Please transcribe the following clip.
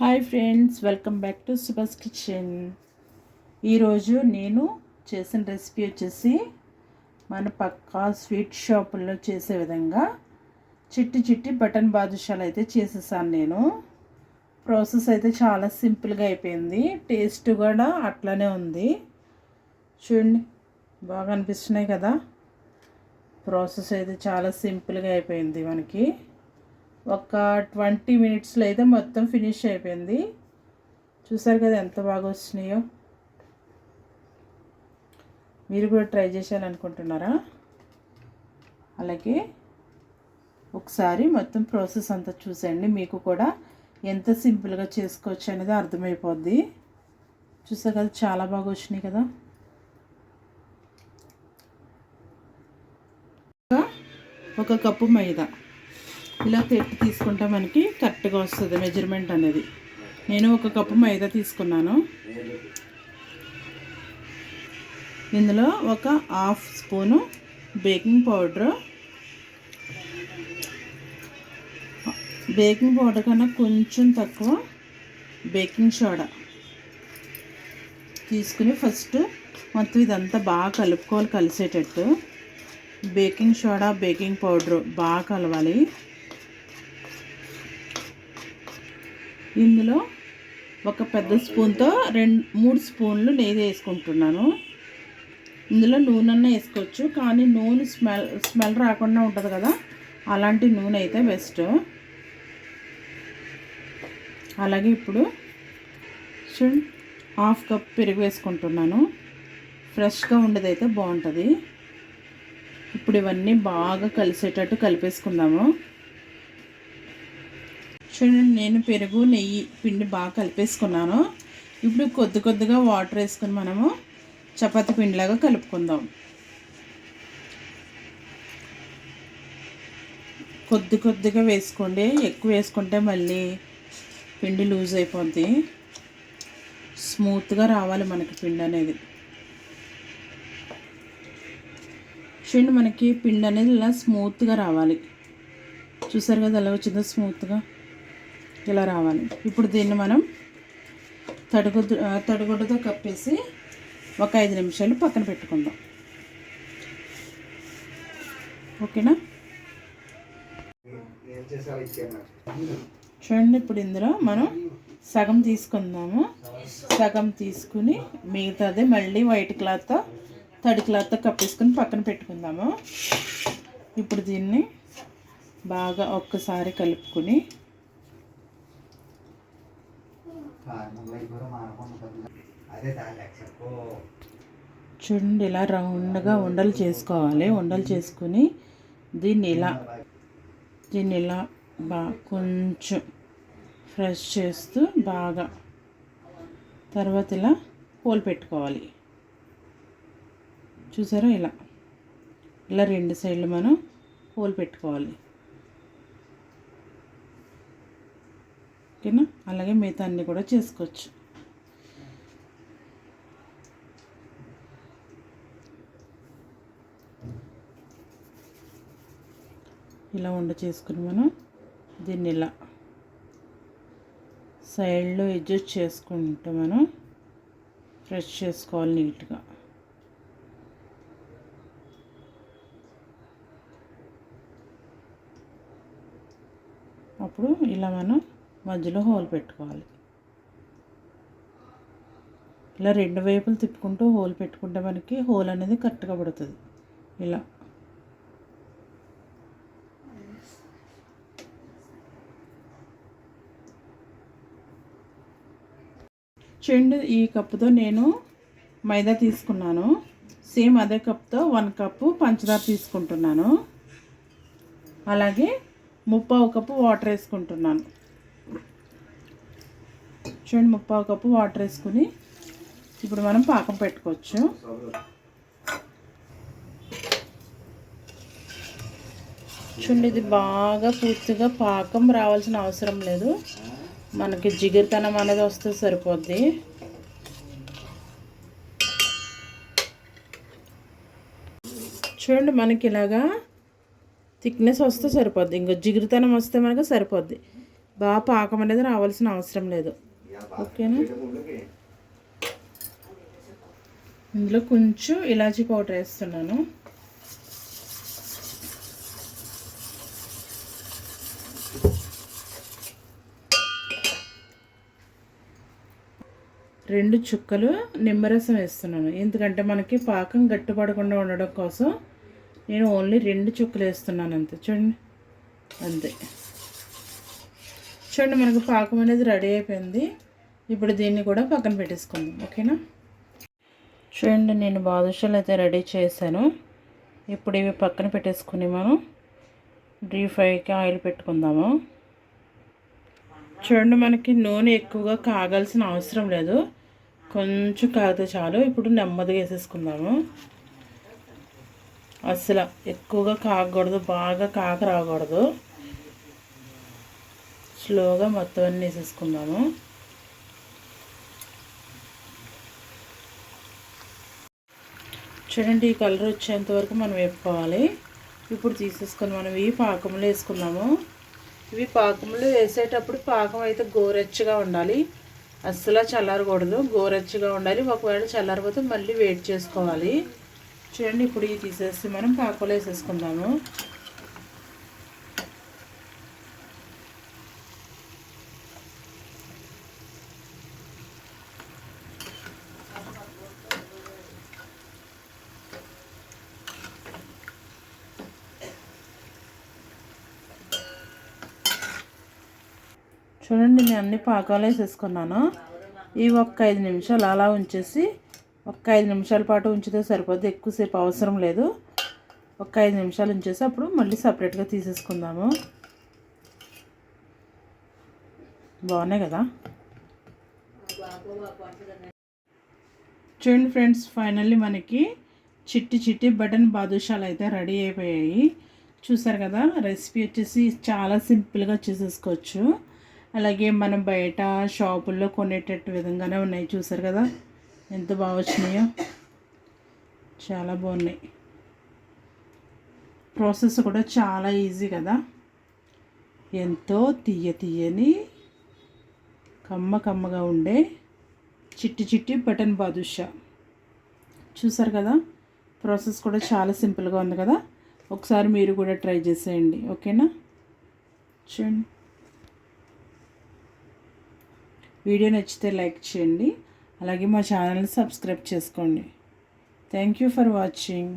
Hi friends welcome back to Subhas kitchen. ఈరోజు నేను చేసిన రెసిపీ వచ్చేసి మన పక్కా స్వీట్ షాపుల్లో చేసే విధంగా చిట్టి చిట్టి బటన్ బాదుషాలు అయితే చేసేసాను నేను. ప్రాసెస్ అయితే చాలా సింపుల్గా అయిపోయింది. టేస్ట్ కూడా అట్లానే ఉంది. చూడండి బాగా అనిపిస్తున్నాయి కదా. ప్రాసెస్ అయితే చాలా సింపుల్గా అయిపోయింది మనకి. ఒక ట్వంటీ మినిట్స్లో అయితే మొత్తం ఫినిష్ అయిపోయింది. చూసారు కదా ఎంత బాగా వచ్చినాయో. మీరు కూడా ట్రై చేయాలనుకుంటున్నారా అలాగే ఒకసారి మొత్తం ప్రాసెస్ అంతా చూసేయండి. మీకు కూడా ఎంత సింపుల్గా చేసుకోవచ్చు అనేది అర్థమైపోద్ది. చూసారు కదా చాలా బాగా వచ్చినాయి కదా. ఒక కప్పు మైదా. ఇలా పెట్టి తీసుకుంటే మనకి కరెక్ట్గా వస్తుంది మెజర్మెంట్ అనేది. నేను ఒక కప్పు మైదా తీసుకున్నాను. ఇందులో ఒక half spoon baking powder. Baking powder కన్నా కొంచెం తక్కువ బేకింగ్ సోడా తీసుకుని ఫస్ట్ మొత్తం ఇదంతా బాగా కలుపుకోవాలి కలిసేటట్టు. బేకింగ్ సోడా బేకింగ్ పౌడర్ బాగా కలవాలి. ఇందులో ఒక పెద్ద స్పూన్తో రెండు మూడు స్పూన్లు నెయ్యి వేసుకుంటున్నాను. ఇందులో నూనె వేసుకోవచ్చు కానీ నూనె స్మెల్ స్మెల్ రాకుండా ఉంటుంది కదా అలాంటి నూనె అయితే బెస్ట్. అలాగే ఇప్పుడు చూడండి హాఫ్ కప్ పెరుగు వేసుకుంటున్నాను. ఫ్రెష్గా ఉండేదైతే బాగుంటుంది. ఇప్పుడు ఇవన్నీ బాగా కలిసేటట్టు కలిపేసుకుందాము. చూడండి నేను పెరుగు నెయ్యి పిండి బాగా కలిపేసుకున్నాను. ఇప్పుడు కొద్ది కొద్దిగా వాటర్ వేసుకొని మనము చపాతి పిండిలాగా కలుపుకుందాం. కొద్ది కొద్దిగా వేసుకోండి. ఎక్కువ వేసుకుంటే మళ్ళీ పిండి లూజ్ అయిపోద్ది. స్మూత్గా రావాలి మనకి పిండి అనేది. చూడండి మనకి పిండి అనేది ఇలా స్మూత్గా రావాలి. చూసారు కదా ఎలా వచ్చిందో స్మూత్గా? ఇలా రావాలి. ఇప్పుడు దీన్ని మనం తడుగు తడిగుడ్డతో కప్పేసి ఒక ఐదు నిమిషాలు పక్కన పెట్టుకుందాం. ఓకేనా? చూడండి ఇప్పుడు ఇందులో మనం సగం తీసుకుందాము. సగం తీసుకుని మిగతాది మళ్ళీ వైట్ క్లాత్తో తడి క్లాత్తో కప్పేసుకుని పక్కన పెట్టుకుందాము. ఇప్పుడు దీన్ని బాగా ఒక్కసారి కలుపుకొని చూడండి ఇలా రౌండ్గా ఉండలు చేసుకోవాలి. ఉండలు చేసుకుని దీన్ని ఇలా దీన్ని ఇలా బాగా కొంచెం ఫ్రెష్ చేస్తూ బాగా తర్వాత ఇలా పోలు పెట్టుకోవాలి. చూసారా ఇలా? ఇలా రెండు సైడ్లు మనం పోలు పెట్టుకోవాలి. ఓకేనా? అలాగే మిగతా అన్నీ కూడా చేసుకోవచ్చు. ఇలా వండ చేసుకుని మనం దీన్ని ఇలా సైడ్లో అడ్జస్ట్ చేసుకుంటే మనం ఫ్రెష్ చేసుకోవాలి నీట్గా. అప్పుడు ఇలా మనం మధ్యలో హోల్ పెట్టుకోవాలి. ఇలా రెండు వైపులు తిప్పుకుంటూ హోల్ పెట్టుకుంటే మనకి హోల్ అనేది కరెక్ట్గా పడుతుంది. ఇలా. చూడండి ఈ కప్పుతో నేను మైదా తీసుకున్నాను. సేమ్ అదే కప్తో వన్ కప్పు పంచదార తీసుకుంటున్నాను. అలాగే ముప్పావు కప్పు వాటర్ వేసుకుంటున్నాను. చూడండి ముప్పావు కప్పు వాటర్ వేసుకుని ఇప్పుడు మనం పాకం పెట్టుకోవచ్చు. చూడండి ఇది బాగా పూర్తిగా పాకం రావాల్సిన అవసరం లేదు. మనకి జిగిరితనం అనేది వస్తే సరిపోద్ది. చూడండి మనకి ఇలాగా థిక్నెస్ వస్తే సరిపోద్ది. ఇంకా జిగురుతనం వస్తే మనకు సరిపోద్ది. బాగా పాకం అనేది రావాల్సిన అవసరం లేదు. ఓకేనా? ఇందులో కొంచెం ఇలాచీ పౌడర్ వేస్తున్నాను. రెండు చుక్కలు నిమ్మరసం వేస్తున్నాను. ఎందుకంటే మనకి పాకం గట్టిపడకుండా ఉండడం కోసం నేను ఓన్లీ రెండు చుక్కలు వేస్తున్నాను అంతే. చూడండి. అంతే. చూడండి మనకు పాకం అనేది రెడీ అయిపోయింది. ఇప్పుడు దీన్ని కూడా పక్కన పెట్టేసుకుందాం ఓకేనా? చూడండి నేను బాదుషాలు అయితే రెడీ చేశాను. ఇప్పుడు ఇవి పక్కన పెట్టేసుకుని మనం డీప్ ఫ్రైకి ఆయిల్ పెట్టుకుందాము. చూడండి మనకి నూనె ఎక్కువగా కాగాల్సిన అవసరం లేదు. కొంచెం కాగితే చాలు. ఇప్పుడు నెమ్మదిగా వేసేసుకుందాము. అసలు ఎక్కువగా కాగకూడదు బాగా కాక రాకూడదు. స్లోగా మొత్తం అన్నీ వేసేసుకుందాము. చూడండి ఈ కలర్ వచ్చేంత వరకు మనం వేపుకోవాలి. ఇప్పుడు తీసేసుకొని మనం ఈ పాకంలో వేసుకున్నాము. ఇవి పాకంలో వేసేటప్పుడు పాకం అయితే గోరెచ్చగా ఉండాలి. అస్సలు చల్లారకూడదు గోరెచ్చగా ఉండాలి. ఒకవేళ చల్లారిపోతే మళ్ళీ వెయిట్ చేసుకోవాలి. చూడండి ఇప్పుడు ఇవి తీసేసి మనం పాకంలో వేసేసుకుందాము. చూడండి నేను అన్ని పాకాలు వేసేసుకున్నాను. ఇవి ఒక్క ఐదు నిమిషాలు అలా ఉంచేసి ఒక్క ఐదు నిమిషాల పాటు ఉంచితే సరిపోద్ది. ఎక్కువసేపు అవసరం లేదు. ఒక ఐదు నిమిషాలు ఉంచేసి అప్పుడు మళ్ళీ సపరేట్గా తీసేసుకుందాము. బాగున్నాయి కదా? చూడండి ఫ్రెండ్స్ ఫైనల్లీ మనకి చిట్టి చిట్టి బటన్ బాదుషాలు అయితే రెడీ అయిపోయాయి. చూసారు కదా రెసిపీ వచ్చేసి చాలా సింపుల్గా చేసేసుకోవచ్చు. అలాగే మనం బయట షాపుల్లో కొనేటట్టు విధంగానే ఉన్నాయి చూసారు కదా? ఎంత బాగా వచ్చినాయో. చాలా బాగున్నాయి. ప్రాసెస్ కూడా చాలా ఈజీ కదా? ఎంతో తీయ తీయని కమ్మ కమ్మగా ఉండే చిట్టి చిట్టి బటన్ బాదుషా. చూసారు కదా? ప్రాసెస్ కూడా చాలా సింపుల్గా ఉంది కదా? ఒకసారి మీరు కూడా ట్రై చేసేయండి. ఓకేనా చూడండి. వీడియో నచ్చితే లైక్ చేయండి. అలాగే మా ఛానల్ని సబ్స్క్రైబ్ చేసుకోండి. Thank you for watching